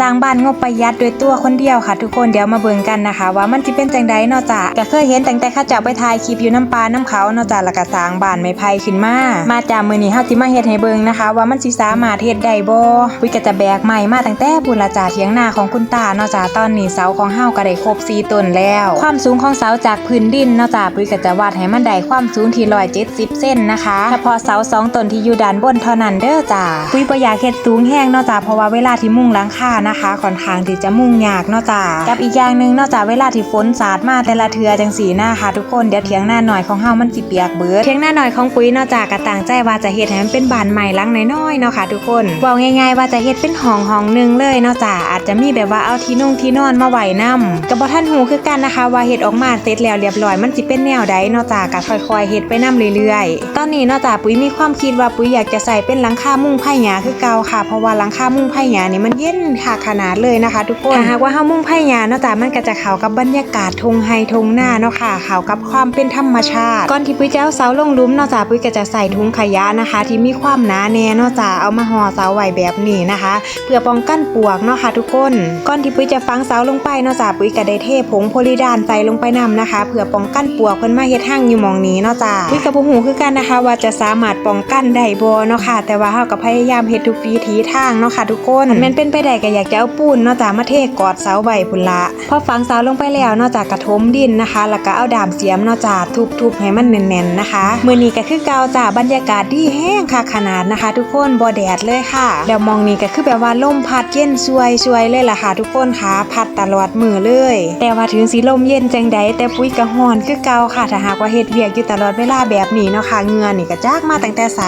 สร้างบ้านงบประหยัดโดวยตัวคนเดียวค่ะ ทุกคนเดี๋ยวมาเบิ่งกันนะคะ ว่ามันสิเป็นจังไดเนาะจ้ะก็เคยเห็นแตั้งแต่ข้าเจ้าไปถ่ายคลิปอยู่น้ำปลาน้ำเขาเนาะจ้ะแล้วก็สร้างบ้านไม้ไผ่ขึ้นมา มาจากมือนี้เฮาสิมาเฮ็ดให้เบิ่งนะคะ ว่ามันสิสามารถเฮ็ดได้บ่วิกจะแบกไม้มาตั้งแต่บุญละจ้าเถียงนาของคุณตาเนาะจ้ะตอนนี้เสาของเฮาก็ได้ครบ4ต้นแล้ว ความสูงของเสาจากพื้นดินเนาะจ้ะปุ้ยก็จะวาดให้มันได้ความสูงที่170เซนนะคะเฉพาะเสาสองต้นที่อยู่ด้านบนเท่านั้นเด้อจ้ะปุ้ยบ่อยากเฮ็ดสูงแห้งเนาะจ้ะเพราะว่าเวลาที่มุ่งหลังคานะคะค่อนข้างที่จะมุ่งยากเนาะจ้ะกับอีกอย่างหนึ่งเนาะจ้ะเวลาที่ฝนสาดมาแต่ละเทือจังสีหน้าค่ะทุกคนเดี๋ยวเถียงหน้าหน่อยของเฮามันสิเปียกเบิดเถียงหน้าหน่อยของปุ้ยเนาะจ้ะก็ตั้งใจว่าจะเฮ็ดให้มันเป็นบานใหม่ลังน้อยๆเนาะค่ะทุกคนเว้าง่ายๆว่าจะเฮ็ดเป็นห้องห้องหนึงเลยเนาะจ้ะอาจจะมีแบบว่าเอาที่นุ่งที่นอนมาไหว้นํก็บ่ทันหูคือกันนะคะว่าเฮ็ดออกมาเสร็จแล้วเรียบร้อยมันสิเป็นแนวใดเนาะจ้ะก็ค่อยๆเฮ็ดไปนํเรื่อยๆ ตอนนี้เนาะจ้ะปุ้ยมีความคิดว่าปุ้ยอยากจะใส่เป็นหลังคามุ้งไผ่หญ้าคือเก่าค่ะ เพราะว่าหลังคามุ้งไผ่หญ้านี่มันเย็นค่ะขนาดเลยนะคะ ทุกคนหากว่าเฮามุ้งไผ่หญ้าเนาะจ้ะมันก็จะเข้ากับบรรยากาศทงไฮทงหน้าเนาะค่ะเข้ากับความเป็นธรรมชาติ ก่อนที่ปุ้ยจะเอาเสาลงลุมเนาะจ้ะปุ้ยก็จะใส่ถุงขยะนะคะ ที่มีความหนาแน่เนาะจ้ะเอามาห่อเสาไว้แบบนี้นะคะ เพื่อป้องกันปวกเนาะค่ะทุกคน ก่อนที่ปุ้ยจะฝังเสาลงไปเนาะจ้ะปุ้ยก็ได้เทผงโพลีดานใส่ลงไปนํนะคะ เพื่อป้องกันปวกเพิ่นมาเฮ็ดห้างอยู่มองนี้เนาะจ้ะปุ้ยก็บ่ฮู้คือกันนะคะ ว่าจะสามารถป้องกันได้บ่เนาะค่ะ แต่ว่าเฮาก็พยายามเฮ็ดทุกวิถีทางเนาะค่ะทุกคนม่นเป็นไปได้ก็อยากจะเอาปูนนาะจ้ะมาเทกอดเสาไว้พุ่นละพอฝังเสาลงไปแล้วนาะจ้ะกระทมดินนะคะ แล้วก็เอาดามเสียมนาะจ้ะทุบๆให้มันแน่นๆนะคะมือนี้ก็คือเกาจ้ะบรรยากาศดีแห้งค่ะขนาดนะคะ ทุกคนบ่แดดเลยค่ะแล้วมองนี้ก็คือแบบว่าลมพัดเย็นซวยๆเลยล่ะค่ะ ทุกคนค่ะพัดตลอดมือเลย แต่ว่าถึงสีลมเย็นจังใดแต่ปุ้ยก็ฮ้อนคือเกาค่ะถ้าหากว่าเฮ็ดเวียกอยู่ตลอดเวลาแบบนี้เนาะค่ะเงื่อนี่ก็จากมาตั้งแต่ใส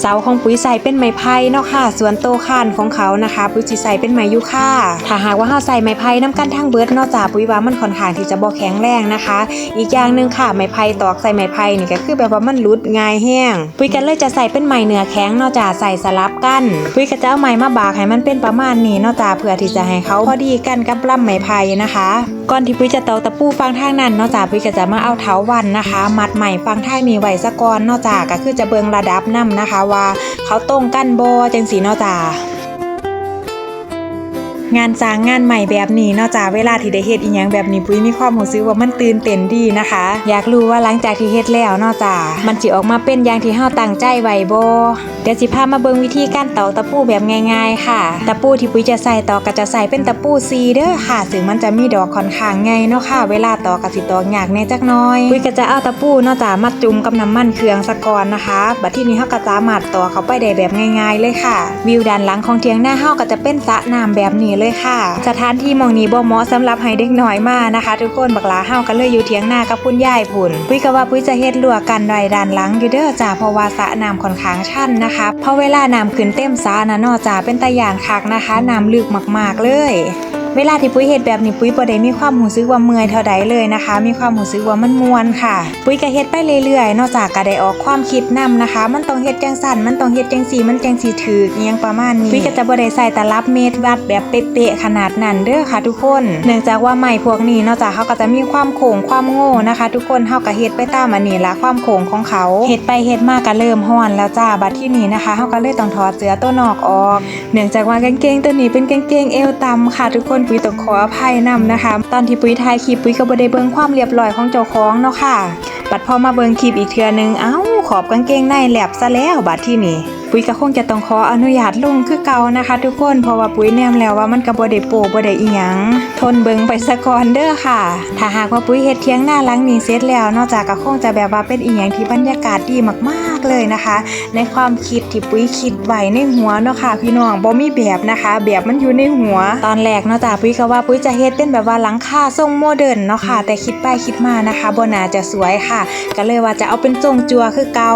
เสาของปุ๋ยใส่เป็นไม้ไผ่เนาะค่ะ ส่วนโตข้านของเขานะคะ ปุ๋ยสิใส่เป็นไม้ยูคาถ้าหากว่าเฮาใส่ไม้ไผ่น้ำกันทั้งเบิดเนอกจากปุ๋ยว่ามันค่อนข้างที่จะบ่แข็งแรงนะคะ อีกอย่างหนึ่งค่ะไม้ไผ่ตอกใส่ไม้ไผ่นี่ก็คือแบบว่ามันหลุดง่ายแห้ง ปุ๋ยก็เลยจะใส่เป็นไม้เนื้อแข็งเนอกจากใส่สลับกัน ปุ๋ยก็จะเอาไม้มาบากให้มันเป็นประมาณนี้เนอกจากเพื่อที่จะให้เขาพอดีกันกับลำไม้ไผ่นะคะ ก่อนที่ปุ้ยจะตอกตะปูฟังทางนั้นเนอกจากปุ้ยก็จะมาเอาเถาวันนะคะ มัดใหม่ฟังทางนี้ไว้ซะก่อนเนอกจากก็คือจะเบิงระดับนํนะคะว่าเขาตรงกันบ่จังสีเนาะจ้า งานสร้างงานใหม่แบบนี้เนอกจากเวลาที่ได้เฮ็ดอีหยังแบบนี้ปุ้ยมีความรู้สึกว่ามันตื่นเต้นดีนะคะ อยากรู้ว่าหลังจากที่เฮ็ดแล้วเนอกจากมันสิออกมาเป็นอย่างที่เฮาตั้งใจไว้บ่เดี๋ยวสิพามาเบิ่งวิธีการตอกตะปูแบบง่าย ๆ ค่ะ ตะปูที่ปุ้ยจะใส่ตอกก็จะใส่เป็นตะปูซีเด้อค่ะซึ่งมันจะมีดอกค่อนข้างใหญ่เนาะค่ะ เวลาตอกก็สิตอกยากแน่จักหน่อยปุ้ยก็จะเอาตะปูเนอกจากมาจุ่มกับน้ำมันเครื่องซะก่อนนะคะ บัดที่นี้เฮาก็สามารถตอกเข้าไปได้แบบง่าย ๆ เลยค่ะ วิวด้านหลังของเถียงหน้าเฮาก็จะเป็นสระน้ำแบบนี้เลยค่ะ สถานที่มองนี้บ่เหมาะสำหรับให้เด็กน้อยมากนะคะ ทุกคนบักลาเฮากันเลยอยู่เถียงหน้ากับคุณยายพุ่นปุ้ยก็ว่าปุ้ยจะเฮ็ดลวกกันไว้ด้านหลังอยู่เด้อจ้าเพราะว่าสระน้ำค่อนข้างชันนะคะเพราะเวลาน้ำขึ้นเต็มสระนะนอจ้าเป็นตะยานคักนะคะน้ำลึกมากๆเลย เวลาที่ปุ้ยเฮ็ดแบบนี้ปุ้ยบ่ได้มีความรู้สึกว่าเมื่อยเท่าใดเลยนะคะ มีความรู้สึกว่ามันมวนค่ะ ปุ้ยก็เฮ็ดไปเรื่อยๆ นอกจากก็ได้ออกความคิดนํนะคะ มันต้องเฮ็ดจังสั่นมันต้องเฮ็ดจังซี่มันจังสิถูกอหยังประมาณนี้ปุ้ยก็จะบ่ได้ใส่ตลับเมตรวัดแบบเป๊ะๆขนาดนั้นเด้อค่ะ ทุกคน เนื่องจากว่าไม้พวกนี้นอกจากเขาก็จะมีความโค้งความโง่นะคะ ทุกคนเฮาก็เฮ็ดไปตามอันนี้ละความโค้งของเขาเฮ็ดไปเฮ็ดมาก็เริ่มฮ้อนแล้วจ้าบัดที่นี้นะคะเฮาก็เลยต้องถอดเสื้อตัวนอกออก เนื่องจากว่ากางเกงตัวนี้เป็นกางเกงเอวต่ำค่ะ ทุกคนปุ้ยต้องขออภัยนำนะคะ ตอนที่ปุ้ยถ่ายคลิปปุ้ยก็บ่ได้เบิ่งความเรียบร้อยของเจ้าของเนาะค่ะ บัดพอมาเบิ่งคลิปอีกเทื่อนึงเอ้าขอบกางเกงในแหลบซะแล้วบัดที่นี่ ปุ้ยก็คงจะต้องขออนุญาตลุงคือเก่านะคะ ทุกคนเพราะว่าปุ้ยแนมแล้วว่ามันก็บ่ได้โปะบ่ได้อีหยังทนเบิงไปซะก่อนเด้อค่ะ ถ้าหากว่าปุ้ยเฮ็ดเทียงหน้าหลังนี้เสร็จแล้ว นอกจากก็คงจะแบบว่าเป็นอีหยังที่บรรยากาศดีมากๆเลยนะคะ ในความคิดที่ปุ้ยคิดไว้ในหัวเนาะค่ะพี่น้องบ่มีแบบนะคะ แบบมันอยู่ในหัว ตอนแรกเนาะจ้ะปุ้ยก็ว่าปุ้ยจะเฮ็ดเป็นแบบว่าหลังคาทรงโมเดิร์นเนาะค่ะ แต่คิดไปคิดมานะคะบ่น่าจะสวยค่ะ ก็เลยว่าจะเอาเป็นทรงจัวคือเก่า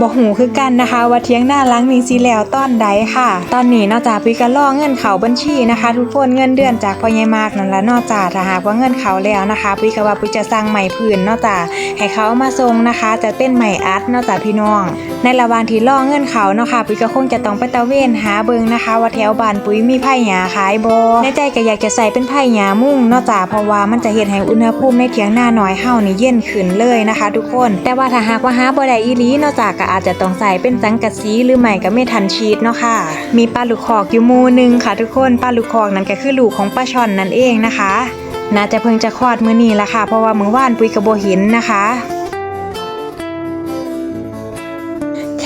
บ่หูคือกันนะคะ ว่าเทียงหน้าหลังนี้สิแล้วตอนใดค่ะ ตอนนี้นาะจ้ะปุ้ยก็รอเงินเขาบัญชีนะคะ ทุกคนเงินเดือนจากพ่อใหญ่มากนั่นละนาะจ้ะถ้าหากว่าเงินเขาแล้วนะคะปุ้ยก็ว่าปุ้ยจะสั่งใหม่พื้นนาะจ้ะให้เขามาส่งนะคะ จะเป็นใหม่อัดนาะจ้ะพี่น้อง ในระหว่างที่รอเงินเขาเนาะค่ะปุ้ยก็คงจะต้องไปตะเวนหาเบิงนะคะ ว่าแถวบ้านปุ้ยมีไผ่หญ้าขายบ่ในใจก็อยากจะใส่เป็นไผ่หญ้ามุ่งนาะจ้ะเพราะว่ามันจะเฮ็ดให้อุณหภูมิในเถียงหน้าน้อยเฮานี่เย็นขึ้นเลยนะคะ ทุกคน แต่ว่าถ้าหากว่าหาบ่ได้อีหลีนาะจ้ะก็อาจจะต้องใส่เป็นสังกะสีหรือไม่ก็เมทันชีสเนาะค่ะ มีปลาลูกคอกอยู่มูนึงค่ะ ทุกคนปลาลูกคอกนั้นก็คือลูกของปลาช่อนนั่นเองนะคะ น่าจะเพิ่งจะคลอดมื้อนี้ละค่ะ เพราะว่ามื้อวานปุยกระโบหินนะคะ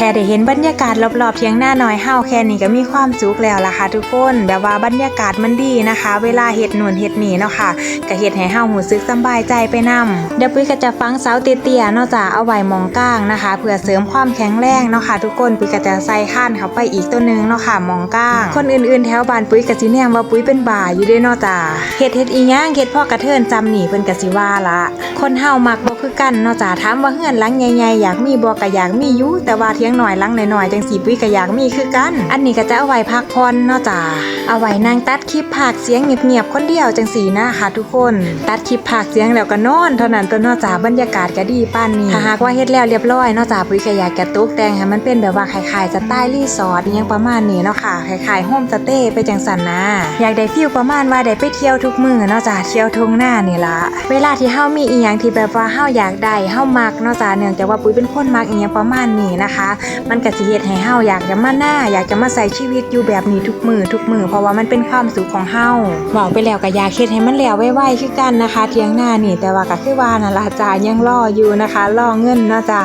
แค่ได้เห็นบรรยากาศรอบๆเทียงหน้าหน่อยเฮาแค่นี้ก็มีความสุขแล้วล่ะค่ะทุกคน แบบว่าบรรยากาศมันดีนะคะ เวลาเฮ็ดหนุนเฮ็ดหนีเนาะค่ะก็เฮ็ดให้เฮาหูสึกสบายใจไปนํเดี๋ยวปุ้ยก็จะฟังเสาเตี้ยๆเนาะจ้ะเอาไว้มองกลางนะคะ เพื่อเสริมความแข็งแรงเนาะค่ะทุกคนปุ้ยก็จะใส่ข้านเข้าไปอีกตัวหนึงเนาะค่ะมองกลาง คนอื่นๆแถวบ้านปุ้ยก็สิแนมว่าปุ้ยเป็นบ่าอยู่ด้เนาะจ้ะเฮ็ดเฮ็ดอีหยังเฮ็ดพ่อกระเทินจำหนีเพิ่นก็สิว่าละคนเฮามักบ่คือกันเนาะจ้ะถามว่าเฮือนหลังใหญ่ๆอยากมีบ่ก็อยากมีอยู่แต่ว่าเทียงหน่อยลังหน้อยๆจังสีปุ้ยก็อยากมีคือกัน อันนี้ก็จะเอาไว้พักผ่อนเนาะจ้ะเอาไว้นั่งตัดคลิปภาคเสียงเงียบๆคนเดียวจังสีนะคะทุกคน ตัดคลิปภาคเสียงแล้วก็นอนเท่านั้นตัวเนาะจ้ะบรรยากาศก็ดีป้านนี้ถ้าหากว่าเฮ็ดแล้วเรียบร้อยเนาะจ้ะปุ้ยก็อยากจะตุ๊กแต่งให้มันเป็นแบบว่าคล้ายๆสไตล์รีสอร์ทยังประมาณนี้เนาะค่ะคล้ายๆโฮมสเตย์ไปจังสันนะอยากได้ฟิลประมาณว่าได้ไปเที่ยวทุกมือเนาะจ้ะเที่ยวทุ่งหน้านี่ละเวลาที่เฮามีอีหยังที่แบบว่าเฮาอยากได้เฮามักเนาะจ้ะเนื่องจากว่าปุ้ยเป็นคนมักอีหยังประมาณนี้นะคะมันก็สิเฮ็ดให้เฮาอยากจะมาหน้าอยากจะมาใส่ชีวิตอยู่แบบนี้ทุกมือทุกมือเพราะว่ามันเป็นความสุขของเฮาเว้าไปแล้วก็อยากเฮ็ดให้มันแล้วไวๆคือกันนะคะ เที่ยงหน้านี่แต่ว่าก็คือว่านั่นล่ะจ้ายังรออยู่นะคะรอเงินนาะจ้า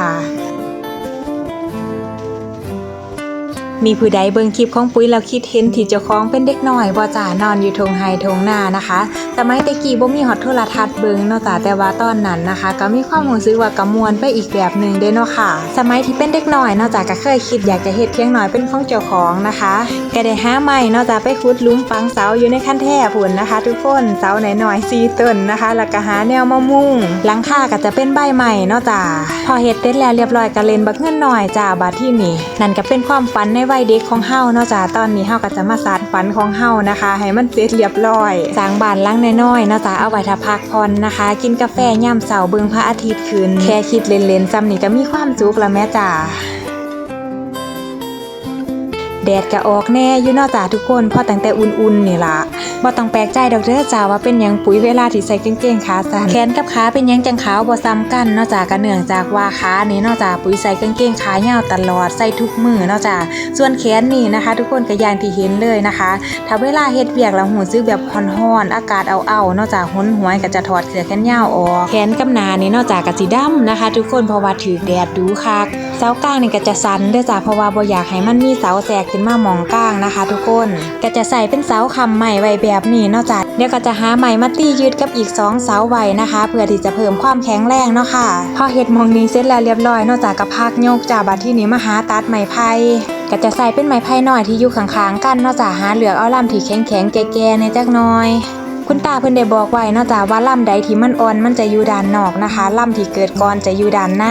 มีผู้ใดเบิ่งคลิปของปุ้ยแล้วคิดเห็นที่เจ้าของเป็นเด็กน้อยบ่จ่านอนอยู่ทงไฮทงหน้านะคะสมัยแตะกี้บ่มีฮอตโทรทัศน์เบิ่งเนาะจ้าแต่ว่าตอนนั้นนะคะ ก็มีความรู้สึกว่ากระมวลไปอีกแบบหนึ่งเด้เนาะค่ะ สมัยที่เป็นเด็กน้อยเนาะจ้าก็เคยคิดอยากจะเฮ็ดเพียงน้อยเป็นของเจ้าของนะคะก็ได้หาไม้เนาะจ้าไปขุดลุมฝังเสาอยู่ในคันแท่พุ่นนะคะ ทุกคนเสาหน่อยๆ4ต้นนะคะ แล้วก็หาแนวมามุงหลังคาก็จะเป็นใบใหม่เนาะจ้าพอเฮ็ดเสร็จแล้วเรียบร้อยก็เล่นบักเงินหน่อยจ้าบาดที่นี่นั่นก็เป็นความฝันในวัยเด็กของเฮาเนาะจ้าตอนนี้เฮาก็จะมาสานฝันของเฮานะคะ ให้มันเสร็จเรียบร้อยสร้างบ้านล้างน้อยๆเนาะจ้าเอาไว้ถ้าพักผ่อนนะคะ กินกาแฟย่ำเสาเบิ่งพระอาทิตย์ขึ้น แค่คิดเล่นๆจำนี่ก็มีความสุขแล้วแม่จ้า แดดก็ออกแน่อยู่นอกจากทุกคนพราะตั้งแต่อุ่นๆนี่ล่ะบ่ต้องแปลกใจดอกเด้อจ้าว่าเป็นยังปุ๋ยเวลาที่ใส่กางเกงขาสั้นแขนกับขาเป็นยังจังขาวบ่ซ้ำกันนอกจากก็เนื่องจากว่าขานี่นอกจากปุ๋ยใส่กางเกงขายาวตลอดใส่ทุกมือนอกจากส่วนแขนนี่นะคะ ทุกคนก็อย่างที่เห็นเลยนะคะถ้าเวลาเฮ็ดเวียกแล้วหูซึกแบบร้อนๆอากาศเอาๆนอกจากหนหวยก็จะถอดเสื้อแขนยาวออกแขนกับหนานี่นอกจากก็สิดำนะคะ ทุกคนเพราะว่าถือแดดดูคัก สากลางนี่ก็จะสันเด้อจ้าเพราะว่าบ่อยากให้มันมีเสาแสกขึ้นมาหมองกลางนะคะ ทุกคนก็จะใส่เป็นเสาคำใหม่ไว้แบบนี้เนาะจ้ะเดี๋ยวก็จะหาใหม่มาตียืดกับอีกสองเสาไว้นะคะ เพื่อที่จะเพิ่มความแข็งแรงเนาะค่ะพอเฮ็ดหมองนี้เสร็จแล้วเรียบร้อยเนาะจ้ะก็พักโยกจ้าบัดที่นี้มาหาตัดไม้ไผ่ก็จะใส่เป็นไม้ไผ่หน้อยที่อยู่ข้างๆกันเนาะจ้ะหาเหลือกเอาลำที่แข็งๆแก่ๆในจักหน่อย คุณตาเพิ่นได้บอกไว้นะจ้ะว่าลำใดที่มันอ่อนมันจะอยู่ด้านนอกนะคะลำที่เกิดก่อนจะอยู่ด้านใน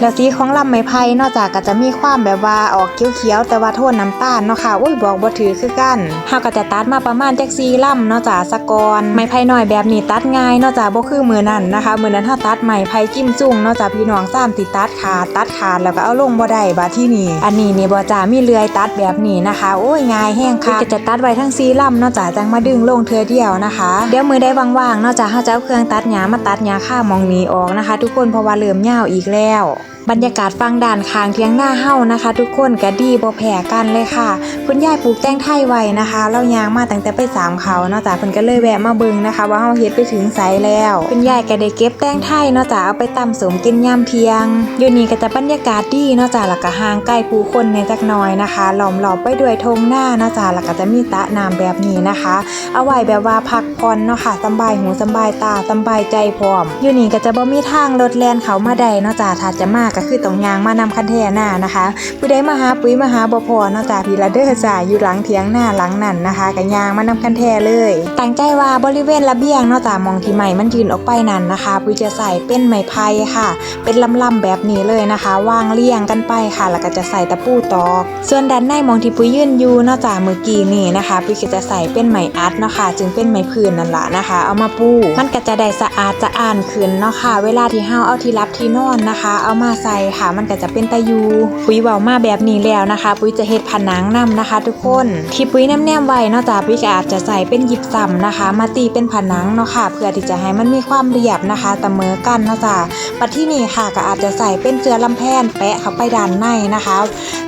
แล้วสีของลำไม้ไผ่นาะจ้ะก็จะมีความแบบว่าออกเขียวๆแต่ว่าโทนน้ำตาลเนาะค่ะอุ้ยบอกบ่ถือคือกันเฮาก็จะตัดมาประมาณจัก4ลำเนาะจ้ะสะกอนไม้ไผ่น้อยแบบนี้ตัดง่ายเนาะจ้ะบ่คือมือนั้นนะคะมือนั้นเฮาตัดไม้ไผ่จิ้มจุ้งเนาะจ้ะพี่น้องซ้ำติตัดขาดตัดขาดแล้วก็เอาลงบ่ได้บาที่นี่อันนี้นี่บ่จ้ามีเลื่อยตัดแบบนี้นะคะโอ้ยง่ายแห้งค่ะก็จะตัดไว้ทั้ง4ลำเนาะจ้ะจังมาดึงลงเทือเดียวนะคะเดี๋ยวมือได้ว่างๆนอกจากเขาจะเอาเครื่องตัดหญ้ามาตัดหญ้าข้ามองนี้ออกนะคะ ทุกคนเพราะว่าเริ่มยาวอีกแล้ว บรรยากาศฟังด่านคางเทียงหน้าเฮ้านะคะ ทุกคนก็ดีบ่แพ้กันเลยค่ะ คุณยายปลูกแตงไทยไว้นะคะเรายางมาตั้งแต่ไปสามเขาเนาะจ้ะเพิ่นก็เลยแวะมาเบิ่งนะคะ ว่าเฮาเฮ็ดไปถึงไสแล้ว คุณยายก็ได้เก็บแตงไทยเนาะจ้ะเอาไปตำสมกินยามเที่ยง อยู่นี่ก็จะบรรยากาศดีเนาะจ้ะแล้วก็ห่างไกล้ผู้คนในจักน่อยนะคะล้อมรอบไปด้วยทงหน้าเนาะจ้ะแล้วก็จะมีตะน้ำแบบนี้นะคะ เอาไว้แบบว่าพักผ่อนเนาะค่ะสบายหูสบายตาสบายใจพร้อม อยู่นี่ก็จะบ่มีทางรถแล่นเขามาได้เนาะจ้ะถ้าจะมากคือต้องยางมานำคันแท่หน้านะคะผู้ใดมาหาปุ๋ยมาหาบ่พอเนาะจ้ะพี่ละเด้อจ้ะอยู่หลังเถียงหน้าหลังนั่นนะคะก็ยางมานำคันแท่เลยตั้งใจว่าบริเวณระเบียงเนาะจ้ะมองที่ใหม่มันยืนออกไปนั่นนะคะปุ๋ยจะใส่เป็นไม้ไผ่ค่ะ เป็นลำๆแบบนี้เลยนะคะวางเรียงกันไปค่ะ แล้วก็จะใส่ตะปูตอก ส่วนด้านในมองที่ปุ้ยยืนอยู่เนอกจากเมื่อกี้นี่นะคะปุ้ยก็จะใส่เป็นไหมอัดเนาะค่ะ จึงเป็นไหมพื้นนั่นแหละนะคะ เอามาปูมันก็จะได้สะอาดสะอ้านขึ้นเนาะค่ะ เวลาที่เฮาเอาที่รับที่นอนนะคะ เอามาใส่ส่ค่ะ มันก็จะเป็นตะยูปุ้ยเว้ามาแบบนี้แล้วนะคะ ปุ้ยจะเฮ็ดผนังนํนะคะ ทุกคนที่ปุ้ยแนมๆไว้เนาะจ้ะปุ้ยก็อาจจะใส่เป็นหยิบซ้ำนะคะ มาตีเป็นผนังเนาะค่ะ เพื่อที่จะให้มันมีความเรียบนะคะเสมอกันเนาะจ้ะปัจที่นี่ค่ะก็อาจจะใส่เป็นเจือลำแพนแปะเข้าไปด้านในนะคะ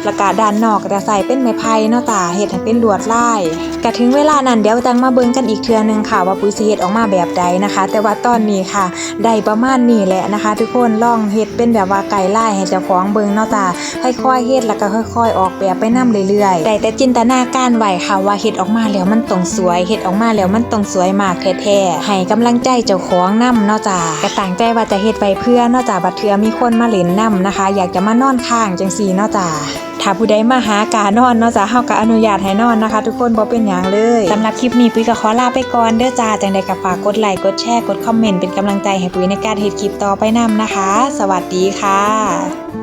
แล้วก็ด้านนอกก็จะใส่เป็นไม้ไผ่เนาะจ้ะเฮ็ดให้เป็นลวดลายก็ถึงเวลานั้นเดี๋ยวจังมาเบิ่งกันอีกเทื่อนึงค่ะ ว่าปุ้ยสิเฮ็ดออกมาแบบใดนะคะ แต่ว่าตอนนี้ค่ะได้ประมาณนี้แหละนะคะ ทุกคนลองเฮ็ดเป็นแบบว่าไก่ไล่ให้เจ้าของเบิ่งเนาะจ้ะค่อยๆเฮ็ดแล้วก็ค่อยๆ ออกแบบไปนํเรื่อยๆได้แต่จินตนาการไว้ค่ะว่าเฮ็ดออกมาแล้วมันต้องสวยเฮ็ดออกมาแล้วมันต้องสวยมากแท้ๆให้กำลังใจเจ้าของนํเนาะจ้าก็ต่างใจว่าจะเฮ็ดไปเพื่อเนาะจ้ะบัดเทือมีคนมาเล่นนํนะคะ อยากจะมานอนข้างจังซี่เนาะจ้า ถ้าผู้ใดมาหากานอนเนาะจ้ะเฮาก็อนุญาตให้นอนนะคะ ทุกคนบ่เป็นหยังเลยสำหรับคลิปนี้ปุ้ยก็ขอลาไปก่อนเด้อจ้าจังใดก็ฝากกดไลค์กดแชร์กดคอมเมนต์เป็นกำลังใจให้ปุ้ยในการเฮ็ดคลิปต่อไปนํนะคะ สวัสดีค่ะ